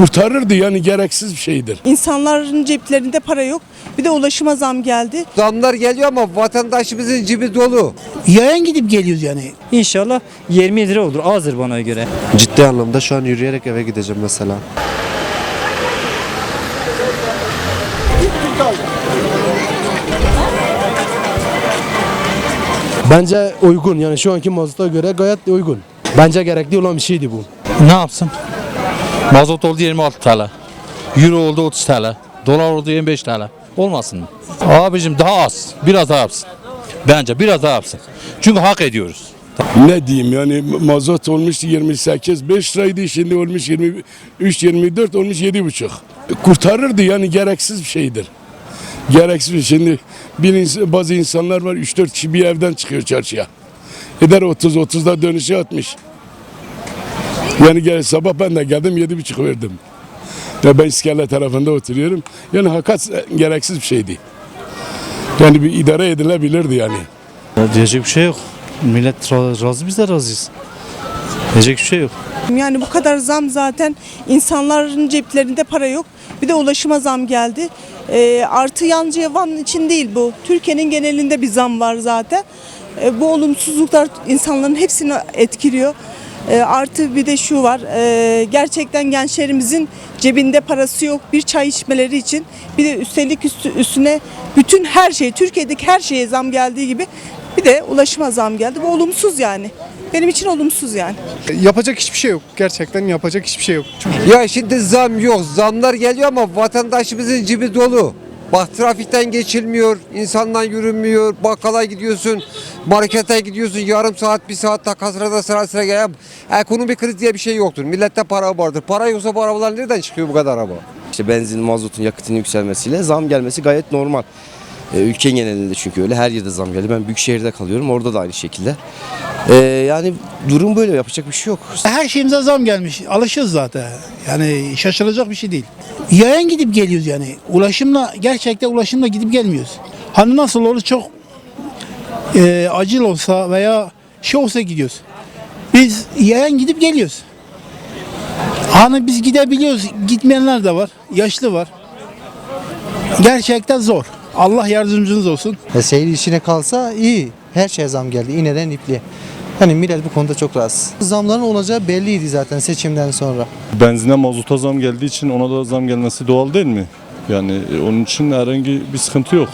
kurtarırdı yani gereksiz bir şeydir. İnsanların ceplerinde para yok. Bir de ulaşıma zam geldi. Zamlar geliyor ama vatandaşımızın cebi dolu. Yayan gidip geliyoruz yani. İnşallah 20 lira olur azdır bana göre. Ciddi anlamda şu an yürüyerek eve gideceğim mesela. Bence uygun yani şu anki mazota göre gayet uygun. Bence gerekli olan bir şeydi bu. Ne yapsın? Mazot oldu 26 TL. Euro oldu 30 TL. Dolar oldu 25 TL. Olmasın mı? Abicim daha az. Biraz daha yapsın. Bence biraz daha yapsın. Çünkü hak ediyoruz. Ne diyeyim yani mazot olmuş 28 5 liraydı şimdi olmuş 23 24 olmuş 7,5. Kurtarırdı yani gereksiz bir şeydir. Gereksiz bir şimdi bir bazı insanlar var 3-4 kişi bir evden çıkıyor çarşıya. Eder 30 30'da dönüşe atmış. Yani gel sabah ben de geldim 7,5 verdim. Ya ben İskele tarafında oturuyorum. Yani hakikat gereksiz bir şeydi. Yani bir idare edilebilirdi yani. Diyecek bir şey yok. Millet ra- razı biz de razıyız. Diyecek bir şey yok. Yani bu kadar zam zaten insanların ceplerinde para yok. Bir de ulaşıma zam geldi. Ee, artı yalnızca Van için değil bu. Türkiye'nin genelinde bir zam var zaten. Ee, bu olumsuzluklar insanların hepsini etkiliyor. Ee, artı bir de şu var. ee, gerçekten gençlerimizin cebinde parası yok. Bir çay içmeleri için. Bir de üstelik üstü, üstüne bütün her şey, Türkiye'deki her şeye zam geldiği gibi bir de ulaşıma zam geldi. Bu olumsuz yani. Benim için olumsuz yani. Yapacak hiçbir şey yok. Gerçekten yapacak hiçbir şey yok. Ya şimdi zam yok. Zamlar geliyor ama vatandaşımızın cebi dolu. Bak trafikten geçilmiyor, insandan yürünmüyor, bakkala gidiyorsun, markete gidiyorsun, yarım saat, bir saat daha sırada sıra sıra gel. Ekonomik kriz diye bir şey yoktur. Millette para vardır. Para yoksa bu arabalar nereden çıkıyor bu kadar araba? İşte benzin, mazotun, yakıtın yükselmesiyle zam gelmesi gayet normal. Ee, ülke genelinde çünkü öyle her yerde zam geldi. Ben büyük şehirde kalıyorum orada da aynı şekilde. Ee, yani durum böyle yapacak bir şey yok. Her şeyimize zam gelmiş. Alışız zaten. Yani şaşılacak bir şey değil. Yayan gidip geliyoruz yani. Ulaşımla gerçekten ulaşımla gidip gelmiyoruz. Hani nasıl olur çok e, acil olsa veya şey olsa gidiyoruz. Biz yayan gidip geliyoruz. Hani biz gidebiliyoruz. Gitmeyenler de var. Yaşlı var. Gerçekten zor. Allah yardımcınız olsun. E, seyir işine kalsa iyi. Her şeye zam geldi. İğneden ipliğe. Hani millet bu konuda çok rahatsız. Zamların olacağı belliydi zaten seçimden sonra. Benzine mazota zam geldiği için ona da zam gelmesi doğal değil mi? Yani e, onun için herhangi bir sıkıntı yok.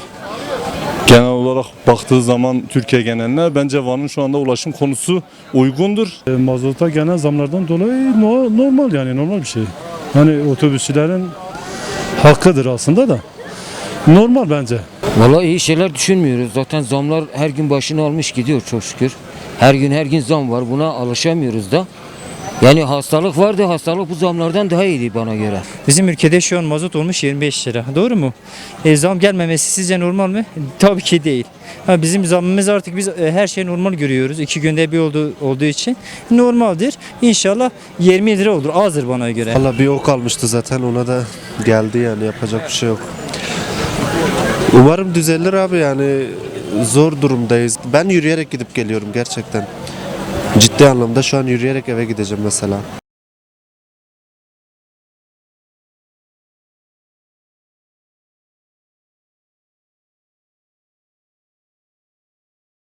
Genel olarak baktığı zaman Türkiye geneline bence Van'ın şu anda ulaşım konusu uygundur. mazota gelen zamlardan dolayı normal yani normal bir şey. Hani otobüsçülerin hakkıdır aslında da. Normal bence. Vallahi iyi şeyler düşünmüyoruz. Zaten zamlar her gün başını almış gidiyor çok şükür. Her gün her gün zam var. Buna alışamıyoruz da. Yani hastalık vardı. Hastalık bu zamlardan daha iyiydi bana göre. Bizim ülkede şu an mazot olmuş 25 lira. Doğru mu? E, zam gelmemesi sizce normal mi? Tabii ki değil. Ha, bizim zammımız artık biz e, her şeyi normal görüyoruz. İki günde bir olduğu, olduğu için normaldir. İnşallah 20 lira olur. Azdır bana göre. Valla bir o kalmıştı zaten ona da geldi yani yapacak bir şey yok. Umarım düzelir abi yani zor durumdayız. Ben yürüyerek gidip geliyorum gerçekten. Ciddi anlamda şu an yürüyerek eve gideceğim mesela.